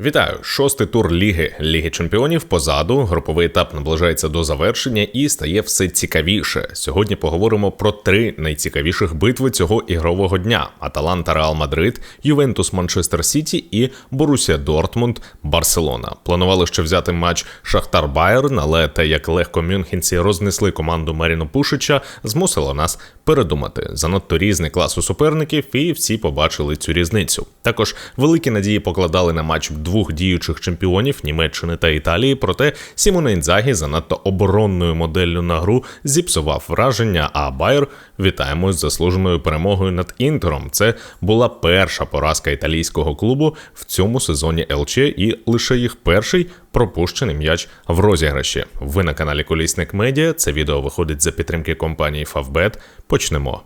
Вітаю! Шостий тур Ліги Ліги Чемпіонів позаду. Груповий етап наближається до завершення і стає все цікавіше. Сьогодні поговоримо про три найцікавіших битви цього ігрового дня: Аталанта Реал Мадрид, Ювентус Манчестер Сіті і Борусія Дортмунд Барселона. Планували ще взяти матч Шахтар Байерн, але те, як легко мюнхенці рознесли команду Меріно Пушича, змусило нас передумати. Занадто різний клас у суперників, і всі побачили цю різницю. Також великі надії покладали на матч двох діючих чемпіонів Німеччини та Італії. Проте Сімоне Інзагі занадто оборонною моделлю на гру зіпсував враження. А Байер вітаємо з заслуженою перемогою над інтером. Це була перша поразка італійського клубу в цьому сезоні ЛЧ і лише їх перший пропущений м'яч в розіграші. Ви на каналі Колісник Медіа. Це відео виходить за підтримки компанії Фавбет. Почнемо.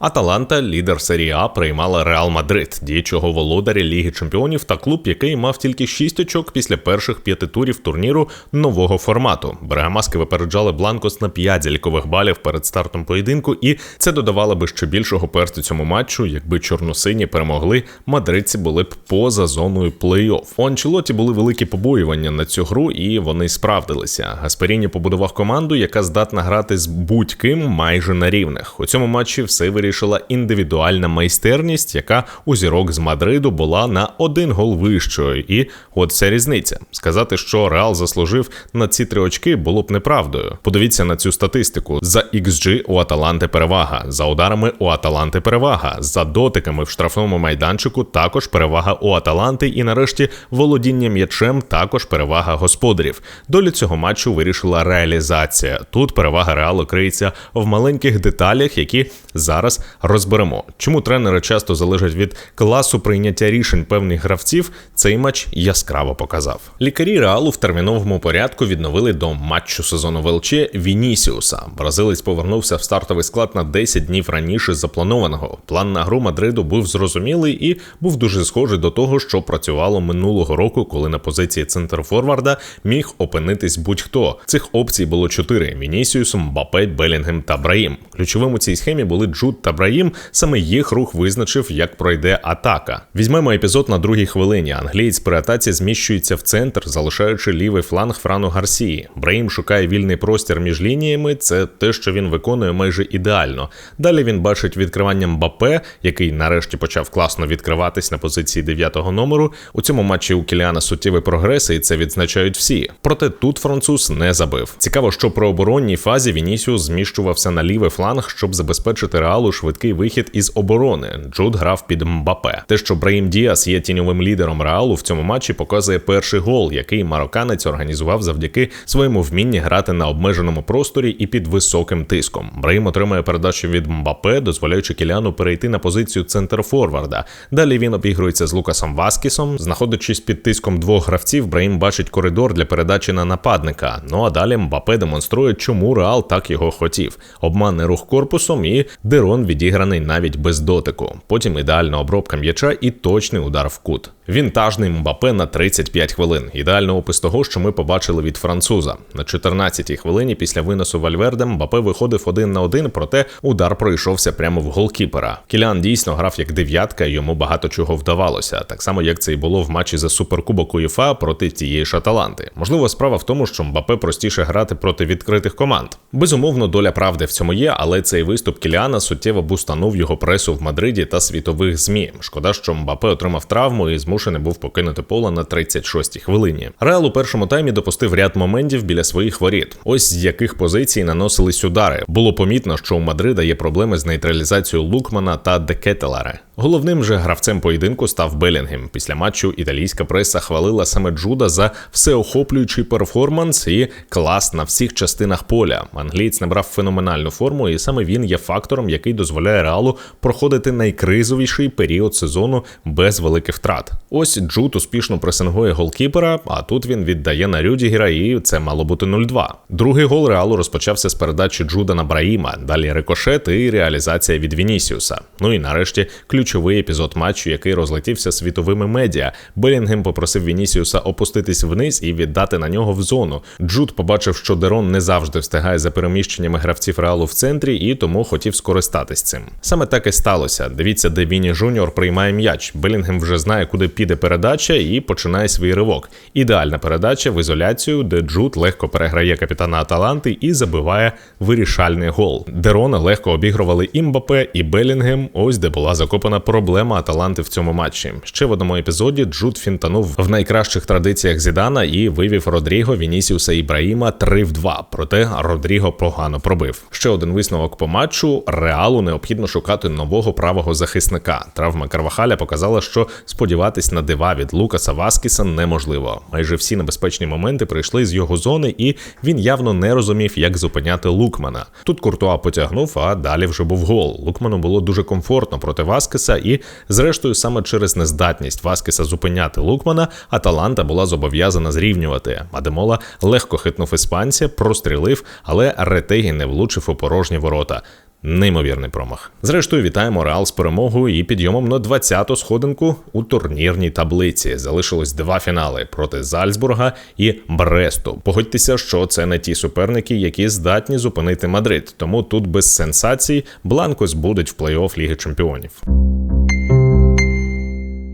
Аталанта, лідер серії А, приймала Реал Мадрид, діючого володаря Ліги Чемпіонів та клуб, який мав тільки 6 очок після перших п'яти турів турніру нового формату. Берегамаски випереджали Бланкос на 5 залікових балів перед стартом поєдинку, і це додавало би ще більшого персту цьому матчу. Якби чорносині перемогли, мадридці були б поза зоною плей-офф. У Анчелоті були великі побоювання на цю гру, і вони справдилися. Гасперіні побудував команду, яка здатна грати з будь-ким майже на рівних. У цьому матчі все вирішили вирішила індивідуальна майстерність, яка у зірок з Мадриду була на один гол вищою. І от вся різниця. Сказати, що Реал заслужив на ці три очки, було б неправдою. Подивіться на цю статистику: за XG у Аталанти перевага, за ударами у Аталанти перевага, за дотиками в штрафному майданчику також перевага у Аталанти, і нарешті володіння м'ячем також перевага господарів. Долю цього матчу вирішила реалізація. Тут перевага реалу криється в маленьких деталях, які зараз розберемо. Чому тренери часто залежать від класу прийняття рішень певних гравців, цей матч яскраво показав. Лікарі реалу в терміновому порядку відновили до матчу сезону ВЛЧ Вінісіуса. Бразилець повернувся в стартовий склад на 10 днів раніше запланованого. План на гру Мадриду був зрозумілий і був дуже схожий до того, що працювало минулого року, коли на позиції центрфорварда міг опинитись будь-хто. Цих опцій було чотири: Вінісіус, Мбапе, Белінгем та Браїм. Ключовим у цій схемі були Джуд та Браїм, саме їх рух визначив, як пройде атака. Візьмемо епізод на другій хвилині. Англієць при атаці зміщується в центр, залишаючи лівий фланг Франу Гарсії. Браїм шукає вільний простір між лініями. Це те, що він виконує майже ідеально. Далі він бачить відкривання Мбапе, який нарешті почав класно відкриватись на позиції дев'ятого номеру. У цьому матчі у Кіліана суттєвий прогрес, і це відзначають всі. Проте тут француз не забив. Цікаво, що при оборонній фазі Вінісіус зміщувався на лівий фланг, щоб забезпечити реалу швидкий вихід із оборони. Джуд грав під Мбапе. Те, що Браїм Діас є тіньовим лідером реалу в цьому матчі, показує перший гол, який марокканець організував завдяки своєму вмінні грати на обмеженому просторі і під високим тиском. Браїм отримує передачу від Мбапе, дозволяючи Кіляну перейти на позицію центр-форварда. Далі він обігрується з Лукасом Васкісом. Знаходячись під тиском двох гравців, Браїм бачить коридор для передачі на нападника. Ну а далі Мбапе демонструє, чому Реал так його хотів. Обманний рух корпусом і Дерон відіграний навіть без дотику. Потім ідеальна обробка м'яча і точний удар в кут. Вінтажний Мбапе на 35 хвилин. Ідеальний опис того, що ми побачили від француза. На 14-й хвилині після виносу Вальверде Мбапе виходив один на один, проте удар пройшовся прямо в голкіпера. Кілян дійсно грав як дев'ятка, йому багато чого вдавалося, так само як це і було в матчі за суперкубок УЄФА проти тієї ж Аталанти. Можливо, справа в тому, що Мбапе простіше грати проти відкритих команд. Безумовно, доля правди в цьому є, але цей виступ Кіліана суттєво бустанув його пресу в Мадриді та світових змі. Шкода, що Мбапе отримав травму і змушений був покинути поле на 36-й хвилині. Реал у першому таймі допустив ряд моментів біля своїх воріт. Ось з яких позицій наносились удари. Було помітно, що у Мадрида є проблеми з нейтралізацією Лукмана та Декетеларе. Головним же гравцем поєдинку став Белінгем. Після матчу італійська преса хвалила саме Джуда за всеохоплюючий перформанс і клас на всіх частинах поля. Англієць набрав феноменальну форму, і саме він є фактором, який дозволяє реалу проходити найкризовіший період сезону без великих втрат. Ось Джуд успішно пресингує голкіпера, а тут він віддає на Рюдігера, і це мало бути 0-2. Другий гол реалу розпочався з передачі Джуда на Браїма. Далі рикошет і реалізація від Вінісіуса. Ну і нарешті ключовий епізод матчу, який розлетівся світовими медіа. Белінгем попросив Вінісіуса опуститись вниз і віддати на нього в зону. Джуд побачив, що Дерон не завжди встигає за переміщеннями гравців реалу в центрі, і тому хотів скористатись. Скористатись цим. Саме так і сталося. Дивіться, де Віні Жуніор приймає м'яч. Белінгем вже знає, куди піде передача, і починає свій ривок. Ідеальна передача в ізоляцію, де Джуд легко переграє капітана Аталанти і забиває вирішальний гол. Дерона легко обігрували і Мбапе, і Белінгем. Ось де була закопана проблема Аталанти в цьому матчі. Ще в одному епізоді Джуд фінтанув в найкращих традиціях Зідана і вивів Родріго, Вінісіуса Ібраїма 3 в 2. Проте Родріго погано пробив. Ще один висновок по матчу: реалу необхідно шукати нового правого захисника. Травма Карвахаля показала, що сподіватись на дива від Лукаса Васкіса неможливо. Майже всі небезпечні моменти прийшли з його зони, і він явно не розумів, як зупиняти Лукмана. Тут Куртуа потягнув, а далі вже був гол. Лукману було дуже комфортно проти Васкіса, і, зрештою, саме через нездатність Васкіса зупиняти Лукмана, Аталанта була зобов'язана зрівнювати. Адемола легко хитнув іспанця, прострілив, але Ретегі не влучив у порожні ворота. Неймовірний промах. Зрештою, вітаємо Реал з перемогою і підйомом на 20-ту сходинку у турнірній таблиці. Залишилось два фінали проти Зальцбурга і Бресту. Погодьтеся, що це не ті суперники, які здатні зупинити Мадрид. Тому тут без сенсацій Бланкос будуть в плей-офф Ліги Чемпіонів.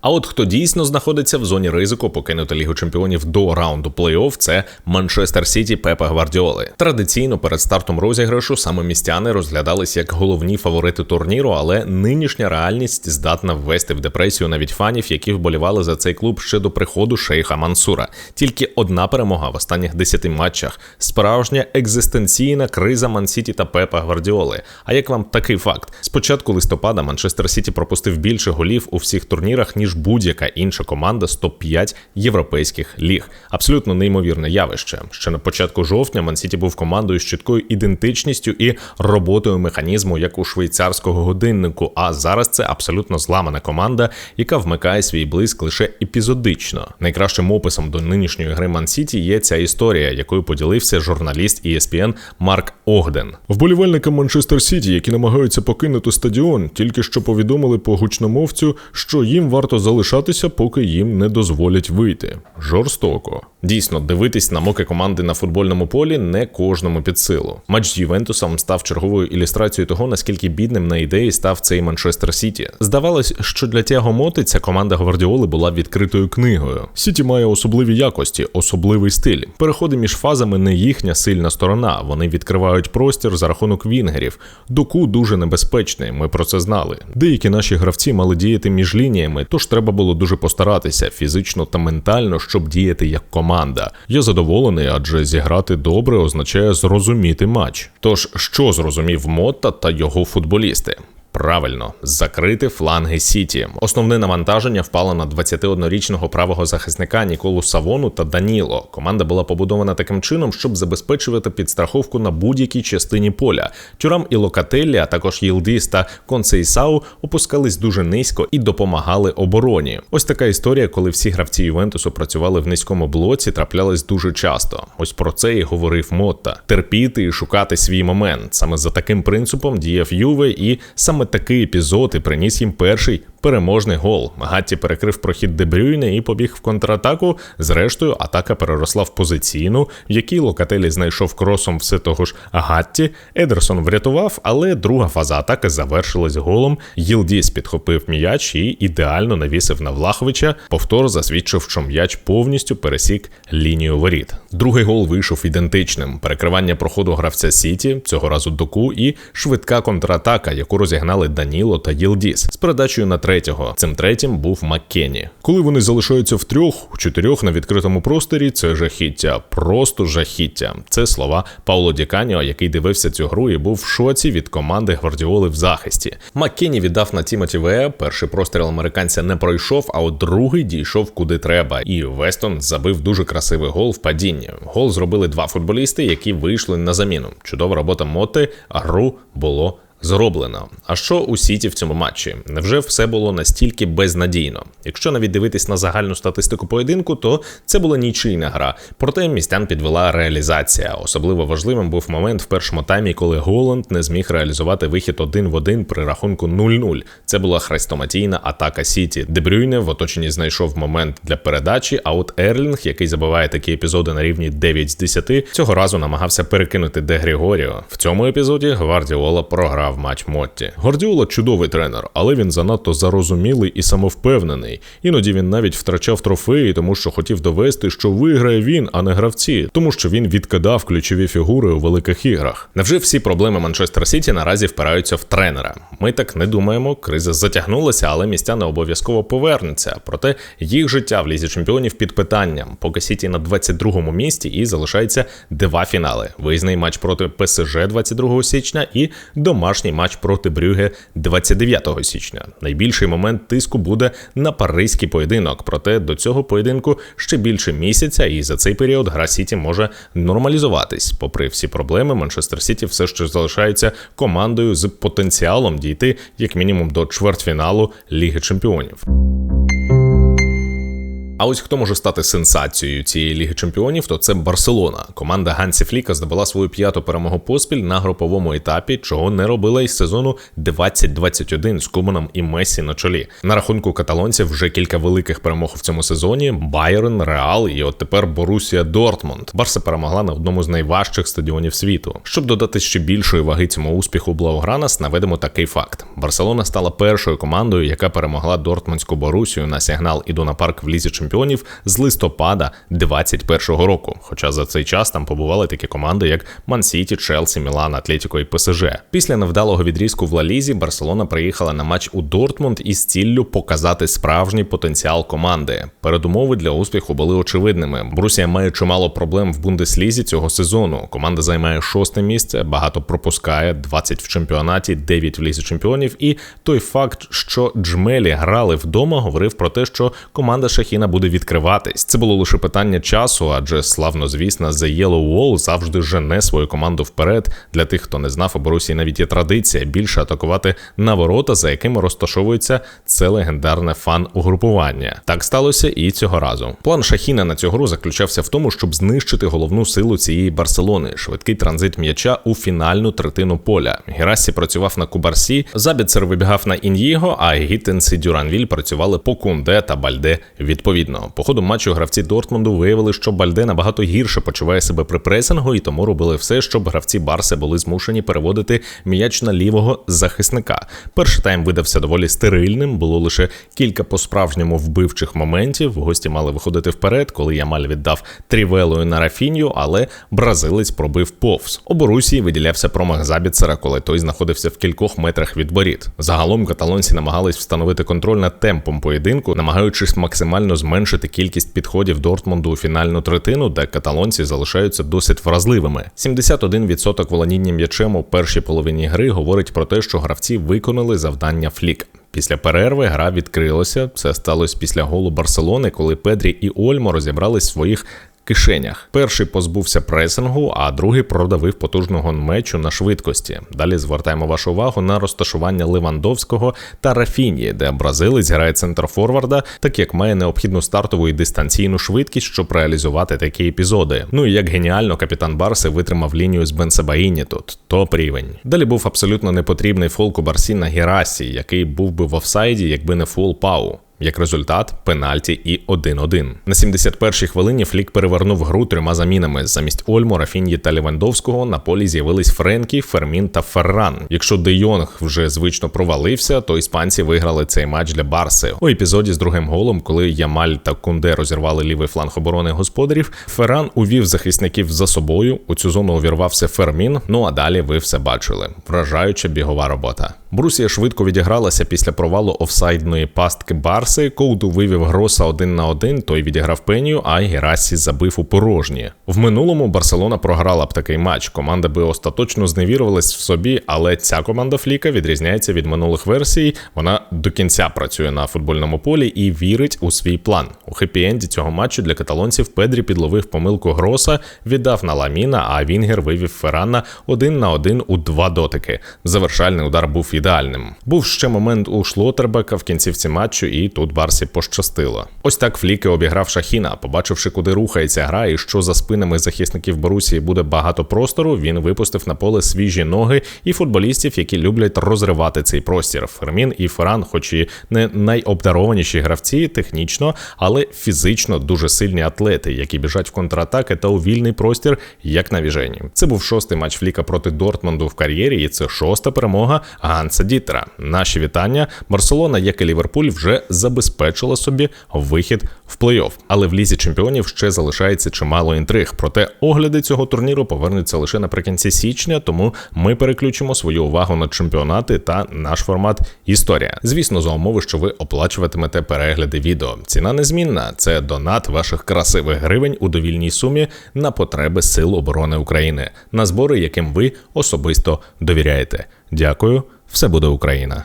А от хто дійсно знаходиться в зоні ризику покинути лігу чемпіонів до раунду плей-офф, це Манчестер Сіті Пепа Гвардіоли. Традиційно перед стартом розіграшу саме містяни розглядались як головні фаворити турніру, але нинішня реальність здатна ввести в депресію навіть фанів, які вболівали за цей клуб ще до приходу шейха Мансура. Тільки одна перемога в останніх десяти матчах. Справжня екзистенційна криза Мансіті та Пепа Гвардіоли. А як вам такий факт? З початку листопада Манчестер Сіті пропустив більше голів у всіх турнірах ніж будь-яка інша команда з топ-5 європейських ліг. Абсолютно неймовірне явище. Ще на початку жовтня Мансіті був командою з чіткою ідентичністю і роботою механізму, як у швейцарського годиннику. А зараз це абсолютно зламана команда, яка вмикає свій блиск лише епізодично. Найкращим описом до нинішньої гри Мансіті є ця історія, якою поділився журналіст ESPN Марк Огден. Вболівальникам Манчестер Сіті, які намагаються покинути стадіон, тільки що повідомили по гучномовцю, що їм варто залишатися, поки їм не дозволять вийти. Жорстоко. Дійсно, дивитись на моки команди на футбольному полі не кожному під силу. Матч з Ювентусом став черговою ілюстрацією того, наскільки бідним на ідеї став цей Манчестер Сіті. Здавалось, що для Тяго Моти ця команда Гвардіоли була відкритою книгою. Сіті має особливі якості, особливий стиль. Переходи між фазами не їхня сильна сторона. Вони відкривають простір за рахунок вінгерів. Доку дуже небезпечний. Ми про це знали. Деякі наші гравці мали діяти між лініями, тож треба було дуже постаратися фізично та ментально, щоб діяти як команда. Я задоволений, адже зіграти добре означає зрозуміти матч. Тож, що зрозумів Мотта та його футболісти? Правильно, закрити фланги Сіті. Основне навантаження впало на 21-річного правого захисника Ніколу Савону та Даніло. Команда була побудована таким чином, щоб забезпечувати підстраховку на будь-якій частині поля. Тюрам і Локателлі, а також Єлдіс та Консейсау опускались дуже низько і допомагали обороні. Ось така історія, коли всі гравці Ювентусу працювали в низькому блоці, траплялась дуже часто. Ось про це і говорив Мотта: терпіти і шукати свій момент. Саме за таким принципом діяв Юве, і саме такий епізод і приніс їм перший переможний гол. Гатті перекрив прохід Дебрюйне і побіг в контратаку. Зрештою, атака переросла в позиційну, в якій Локателі знайшов кросом все того ж Гатті. Едерсон врятував, але друга фаза атаки завершилась голом. Їлдіс підхопив м'яч і ідеально навісив на Влаховича. Повтор засвідчив, що м'яч повністю пересік лінію воріт. Другий гол вийшов ідентичним: перекривання проходу гравця Сіті, цього разу доку, і швидка контратака, яку розігнали Даніло та Їлдіс з передачею на третього. Цим третім був Маккені. Коли вони залишаються в трьох, в чотирьох на відкритому просторі, це жахіття, просто жахіття. Це слова Пауло Діканіо, який дивився цю гру і був в шоці від команди Гвардіоли в захисті. Маккені віддав на Тімоті Ве. Перший простріл американця не пройшов, а от другий дійшов куди треба. І Вестон забив дуже красивий гол в падінні. Гол зробили два футболісти, які вийшли на заміну. Чудова робота Моти, а гру було зроблено. А що у Сіті в цьому матчі? Невже все було настільки безнадійно? Якщо навіть дивитись на загальну статистику поєдинку, то це була нічийна гра. Проте містян підвела реалізація. Особливо важливим був момент в першому таймі, коли Голланд не зміг реалізувати вихід один в один при рахунку 0-0. Це була хрестоматійна атака Сіті. Дебрюйне в оточенні знайшов момент для передачі. А от Ерлінг, який забиває такі епізоди на рівні 9 з 10, цього разу намагався перекинути Де Григоріо. В цьому епізоді Гвардіола програв програв матч Мотті. Гвардіола чудовий тренер, але він занадто зарозумілий і самовпевнений. Іноді він навіть втрачав трофеї, тому що хотів довести, що виграє він, а не гравці, тому що він відкидав ключові фігури у великих іграх. Невже всі проблеми Манчестер Сіті наразі впираються в тренера? Ми так не думаємо. Криза затягнулася, але містяни обов'язково повернуться. Проте їх життя в лізі чемпіонів під питанням. Поки Сіті на 22-му місці і залишається два фінали: виїзний матч проти ПСЖ 22 січня і домашній матч проти Брюге 29 січня. Найбільший момент тиску буде на паризький поєдинок. Проте до цього поєдинку ще більше місяця, і за цей період гра Сіті може нормалізуватись. Попри всі проблеми, Манчестер Сіті все ще залишається командою з потенціалом дійти як мінімум до чвертьфіналу Ліги Чемпіонів. А ось хто може стати сенсацією цієї ліги чемпіонів, то це Барселона. Команда Гансі Фліка здобула свою п'яту перемогу поспіль на груповому етапі, чого не робила із сезону 2021 з Куманом і Месі на чолі. На рахунку каталонців вже кілька великих перемог в цьому сезоні: Байерн, Реал і от тепер Борусія Дортмунд. Барса перемогла на одному з найважчих стадіонів світу. Щоб додати ще більшої ваги цьому успіху Блаугранас, наведемо такий факт: Барселона стала першою командою, яка перемогла Дортмундську Борусію на сигнал Ідуна Парк в лізі чемпіонів чемпіонів з листопада 2021 року. Хоча за цей час там побували такі команди, як Ман-Сіті, Челсі, Мілан, Атлетіко і ПСЖ. Після невдалого відрізку в Лалізі Барселона приїхала на матч у Дортмунд із ціллю показати справжній потенціал команди. Передумови для успіху були очевидними. Брусія має чимало проблем в Бундеслізі цього сезону. Команда займає шосте місце, багато пропускає 20 в чемпіонаті, 9 в лізі чемпіонів. І той факт, що Джмелі грали вдома, говорив про те, що команда Шахіна буде відкриватись. Це було лише питання часу, адже славно звісна The Yellow Wall завжди жене свою команду вперед. Для тих, хто не знав, у Борусії навіть є традиція більше атакувати на ворота, за якими розташовується це легендарне фан-угрупування. Так сталося і цього разу. План Шахіна на цю гру заключався в тому, щоб знищити головну силу цієї Барселони, швидкий транзит м'яча у фінальну третину поля. Герасі працював на Кубарсі, Забіцер вибігав на Ін'єго, а Гіттенс і Дюранвіль працювали по Кунде та Бальде відповідно. По ходу матчу гравці Дортмунду виявили, що Бальде набагато гірше почуває себе при пресингу, і тому робили все, щоб гравці Барси були змушені переводити м'яч на лівого захисника. Перший тайм видався доволі стерильним. Було лише кілька по-справжньому вбивчих моментів. Гості мали виходити вперед, коли Ямаль віддав трівелою на Рафінью, але бразилець пробив повз. У Борусії виділявся промах Забіцера, коли той знаходився в кількох метрах від воріт. Загалом каталонці намагались встановити контроль над темпом поєдинку, намагаючись максимально зменшити кількість підходів Дортмунду у фінальну третину, де каталонці залишаються досить вразливими. 71% володіння м'ячем у першій половині гри говорить про те, що гравці виконали завдання флік. Після перерви гра відкрилася. Це сталося після голу Барселони, коли Педрі і Ольмо розібрались своїх кишенях. Перший позбувся пресингу, а другий продавив потужного мечу на швидкості. Далі звертаємо вашу увагу на розташування Левандовського та Рафіні, де бразилець грає центр форварда, так як має необхідну стартову і дистанційну швидкість, щоб реалізувати такі епізоди. Ну і як геніально капітан Барси витримав лінію з Бенсебаїні тут топ рівень. Далі був абсолютно непотрібний фол Кубарсі на Герасі, який був би в офсайді, якби не фол Пау. Як результат, пенальті і 1-1. На 71-й хвилині Флік перевернув гру трьома замінами. Замість Ольмо, Рафіньї та Левандовського на полі з'явились Френкі, Фермін та Ферран. Якщо Де Йонг вже звично провалився, то іспанці виграли цей матч для Барси. У епізоді з другим голом, коли Ямаль та Кунде розірвали лівий фланг оборони господарів, Ферран увів захисників за собою. У цю зону увірвався Фермін. Ну а далі ви все бачили. Вражаюча бігова робота. Брусія швидко відігралася після провалу офсайдної пастки Барси. Коуду вивів Гроса один на один, той відіграв пенію, а Герасі забив у порожні. В минулому Барселона програла б такий матч. Команда би остаточно зневірувалась в собі, але ця команда Фліка відрізняється від минулих версій. Вона до кінця працює на футбольному полі і вірить у свій план. У хеппі-енді цього матчу для каталонців Педрі підловив помилку Гроса, віддав на Ламіна, а Вінгер вивів Феррана один на один у два дотики. Завершальний удар був ідеальним. Був ще момент у Шлотербека в кінцівці матчу, і тут Барсі пощастило. Ось так Фліке обіграв Шахіна. Побачивши, куди рухається гра і що за спинами захисників Борусії буде багато простору, він випустив на поле свіжі ноги і футболістів, які люблять розривати цей простір. Фермін і Ферран, хоч і не найобдарованіші гравці технічно, але фізично дуже сильні атлети, які біжать в контратаки та у вільний простір, як на віжені. Це був шостий матч Фліка проти Дортмунду в кар'єрі, і це шоста перемога Ганса Дітера. Наші вітання. Барселона, як і Ліверпуль, вже забезпечила собі вихід в плей-офф. Але в лізі чемпіонів ще залишається чимало інтриг. Проте огляди цього турніру повернуться лише наприкінці січня, тому ми переключимо свою увагу на чемпіонати та наш формат історія. Звісно, за умови, що ви оплачуватимете перегляди відео. Ціна незмінна. Це донат ваших красивих гривень у довільній сумі на потреби Сил оборони України, на збори, яким ви особисто довіряєте. Дякую, все буде Україна.